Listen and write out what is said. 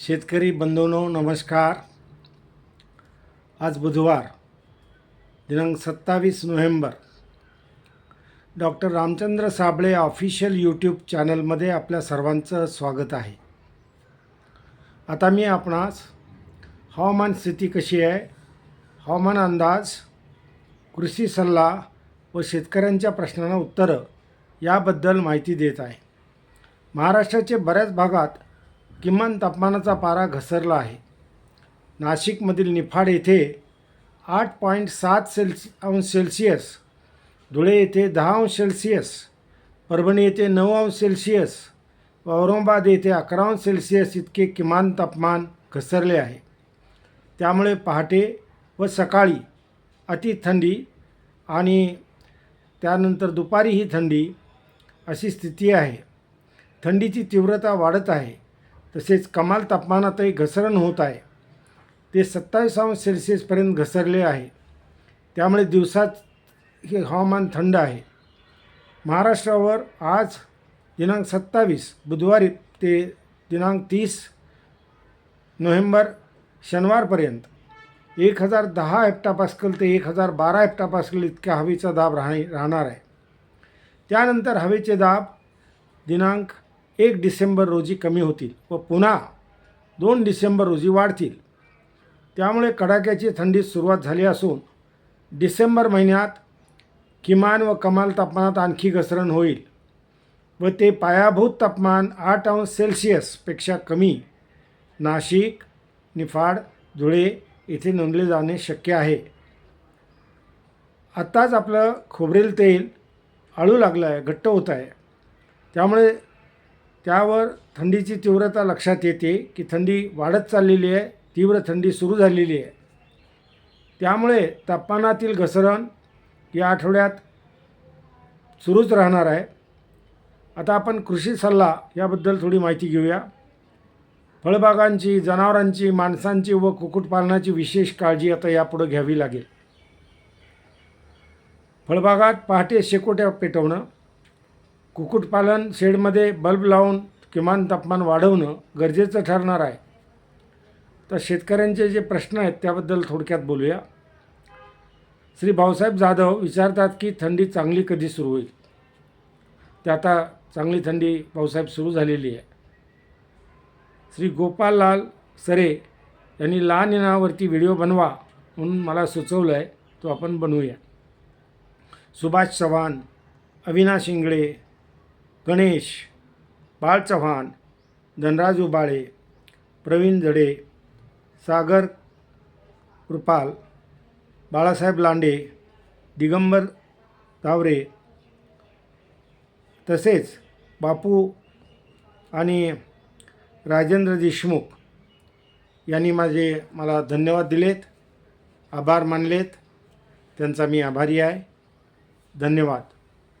शेतकरी बंधूनो नमस्कार. आज बुधवार दिनांक सत्तावीस November. Doctor Ramchandra Sable official YouTube चॅनलमध्ये आपल्या सर्वांचं स्वागत आहे. आता मी आपणास हवामान स्थिती कशी आहे हवामान अंदाज कृषी सल्ला व शेतकऱ्यांच्या प्रश्नांना उत्तरं याबद्दल माहिती देत आहे. महाराष्ट्राचे बऱ्याच भागात किमान तापमानाचा पारा घसरला आहे. नाशिकमधील निफाड येथे आठ पॉईंट सात सेल्सि अंश सेल्सिअस धुळे येथे दहा अंश सेल्सिअस परभणी येथे नऊ अंश सेल्सिअस व औरंगाबाद येथे अकरा अंश सेल्सिअस इतके किमान तापमान घसरले आहे. त्यामुळे पहाटे व सकाळी अति थंडी आणि त्यानंतर दुपारी ही थंडी अशी स्थिती आहे. थंडीची तीव्रता वाढत आहे. तसेच कमाल तापमानातही घसरण होत आहे. ते सत्तावीस अंश सेल्सिअसपर्यंत घसरले आहे. त्यामुळे दिवसात हे हवामान थंड आहे. महाराष्ट्रावर आज दिनांक सत्तावीस बुधवारी ते दिनांक तीस नोव्हेंबर शनिवारपर्यंत. एक हजार दहा हेक्टापास्कल ते एक हजार बारा हेक्टापास्कल इतका हवेचा दाब राहणे राहणार आहे. त्यानंतर हवेचे दाब दिनांक एक डिसेंबर रोजी कमी होतील व पुन्हा दोन डिसेंबर रोजी वाढतील. त्यामुळे कडाक्याची थंडी सुरुवात झाली असून डिसेंबर महिन्यात किमान व कमाल तापमानात आणखी घसरण होईल व ते पायाभूत तापमान आठ अंश सेल्सिअसपेक्षा कमी नाशिक निफाड धुळे येथे नोंदले जाणे शक्य आहे. आत्ताच आपलं खोबरेल तेल आळू लागलं आहे घट्ट होत आहे. त्यामुळे त्यावर थंडीची तीव्रता लक्षात येते की थंडी वाढत चाललेली आहे तीव्र थंडी सुरू झालेली आहे. त्यामुळे तापमानातील घसरण या आठवड्यात सुरूच राहणार आहे. आता आपण कृषी सल्ला याबद्दल थोडी माहिती घेऊया. फळबागांची जनावरांची माणसांची व कुक्कुटपालनाची विशेष काळजी आता यापुढे घ्यावी लागेल. फळबागात पहाटे शेकोट्या पेटवणं कुक्कुटपालन शेडमध्ये बल्ब लावून किमान तापमान वाढवणं गरजेचं ठरणार आहे. तर शेतकऱ्यांचे जे प्रश्न आहेत त्याबद्दल थोडक्यात बोलूया. श्री भाऊसाहेब जाधव विचारतात की थंडी चांगली कधी सुरू होईल? ते आता चांगली थंडी भाऊसाहेब सुरू झालेली आहे. श्री गोपाललाल सरे यांनी लहान इनावरती व्हिडिओ बनवा म्हणून मला सुचवलं आहे तो आपण बनवूया. सुभाष चव्हाण अविनाश इंगळे गणेश बाळ चव्हाण धनराज उबाळे प्रवीण जडे सागर कृपाल बाळासाहेब लांडे दिगंबर तावरे तसेच बापू आणि राजेंद्र देशमुख यांनी माझे मला धन्यवाद दिलेत आभार मानलेत. त्यांचा मी आभारी आहे. धन्यवाद.